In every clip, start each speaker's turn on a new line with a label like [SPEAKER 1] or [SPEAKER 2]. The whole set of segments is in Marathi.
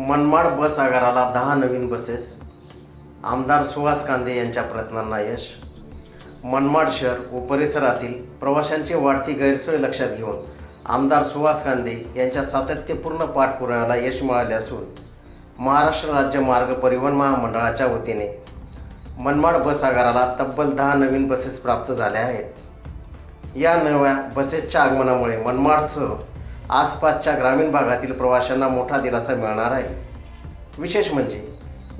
[SPEAKER 1] मनमाड बस आगाराला दहा नवीन बसेस. आमदार सुहास कांदे यांच्या प्रयत्नांना यश. मनमाड शहर व परिसरातील प्रवाशांची वाढती गैरसोय लक्षात घेऊन आमदार सुहास कांदे यांच्या सातत्यपूर्ण पाठपुराव्याला यश मिळाले असून महाराष्ट्र राज्य मार्ग परिवहन महामंडळाच्या वतीने मनमाड बस आगाराला तब्बल दहा नवीन बसेस प्राप्त झाल्या आहेत. या नव्या बसेसच्या आगमनामुळे मनमाडसह आसपासच्या ग्रामीण भागातील प्रवाशांना मोठा दिलासा मिळणार आहे. विशेष म्हणजे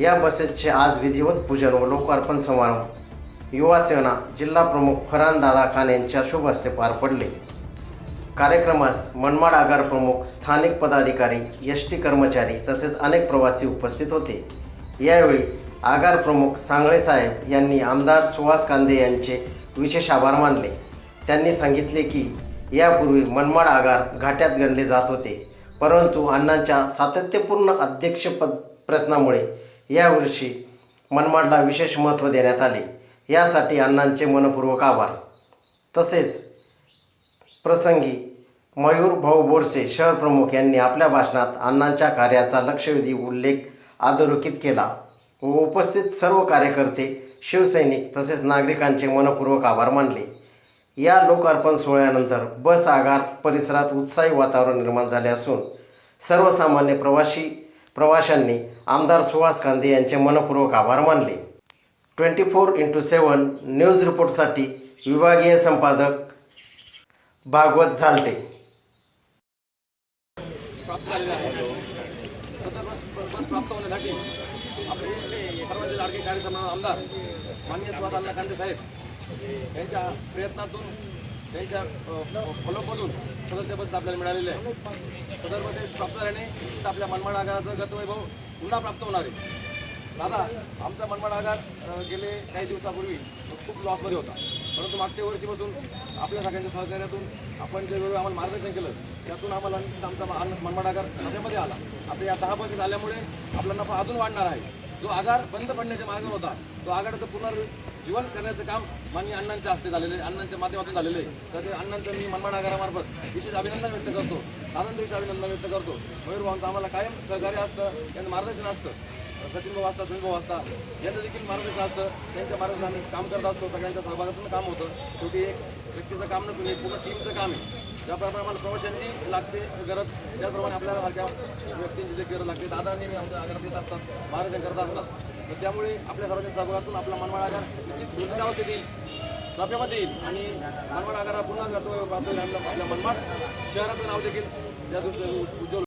[SPEAKER 1] या बसेसचे आज विधिवत पूजन व लोकार्पण समारंभ युवासेना जिल्हा प्रमुख फरहान दादा खान यांच्या शुभ हस्ते पार पडले. कार्यक्रमास मनमाड आगार प्रमुख स्थानिक पदाधिकारी एस टी कर्मचारी तसेच अनेक प्रवासी उपस्थित होते. यावेळी आगार प्रमुख सांगळे साहेब यांनी आमदार सुहास कांदे यांचे विशेष आभार मानले. त्यांनी सांगितले की यापूर्वी मनमाड आगार घाट्यात गणले जात होते. परंतु अण्णांच्या सातत्यपूर्ण अध्यक्षपद प्रयत्नामुळे यावर्षी मनमाडला विशेष महत्त्व देण्यात आले. यासाठी अण्णांचे मनपूर्वक आभार. तसेच प्रसंगी मयूर भाऊ बोरसे शहर प्रमुख यांनी आपल्या भाषणात अण्णांच्या कार्याचा लक्षवेधी उल्लेख अधोरेखित केला व उपस्थित सर्व कार्यकर्ते शिवसैनिक तसेच नागरिकांचे मनपूर्वक आभार मानले. या लोकार्पण सोहळ्यानंतर बस आगार परिसरात उत्साही वातावरण निर्माण झाले असून सर्वसामान्य प्रवासी प्रवाशांनी आमदार सुहास कांदे यांचे मनपूर्वक आभार मानले. Twenty four into seven news रिपोर्टसाठी विभागीय संपादक भागवत झालटे.
[SPEAKER 2] आमदार मान्य सुभाष कांदे साहेब. यांच्या प्रयत्नातून त्यांच्या फॉलोपमधून सदरच्या बस आपल्याला मिळालेले आहे. सदरमध्ये प्राप्त झाल्याने आपल्या मनमाड आगाराचं गतवैभव पुन्हा प्राप्त होणार आहे. दादा आमचा मनमाड आगार गेले काही दिवसापूर्वी खूप लॉसमध्ये होता. परंतु मागच्या वर्षीपासून आपल्या सगळ्यांच्या सहकार्यातून आपण जे वेळोवेळी आम्हाला मार्गदर्शन केलं त्यातून आम्हाला आमचा मनमाड आगार नफ्यामध्ये आला. आता या दहा बसेस आल्यामुळे आपला नफा अजून वाढणार आहे. जो आगार बंद पडण्याच्या मार्गावर होता तो आगाराचं पुनर्जीवन करण्याचं काम माननीय अण्णांच्या हस्ते झालेलं आहे अण्णांच्या माध्यमातून झालेलं आहे. तर ते अण्णांचं मी मनमाड आगारामार्फत विशेष अभिनंदन व्यक्त करतो आनंद विशेष अभिनंदन व्यक्त करतो. मयूर भाऊंचं आम्हाला कायम सहकार्य असतं त्यांचं मार्गदर्शन असतं. सचिन भाऊ असतात सुनील भाऊ असतात. यांचं देखील मार्गदर्शन असतं त्यांच्या मार्गदर्शन आम्ही काम करत असतो सगळ्यांच्या सहभागातून काम होतं. शेवटी एक व्यक्तीचं काम नसून एक पूर्ण टीमचं काम आहे. ज्याप्रमाणे आम्हाला प्रवाशांची लागते गरज त्याचप्रमाणे आपल्याला सारख्या व्यक्तींची जे गरज लागते. दादा नेहमी आमच्या आगारात येत असतात मार्गदर्शन करत असतात. तर त्यामुळे आपल्या सर्वांच्या सहभागातून आपला मनमाड आगार निश्चित वृद्धिदावत येईल नफ्यामध्ये येईल आणि मनमाड आगाराला पुन्हा जातो आपल्या आपल्या मनमाड. शहराचं नाव देखील त्या दृष्टीने उज्ज्वल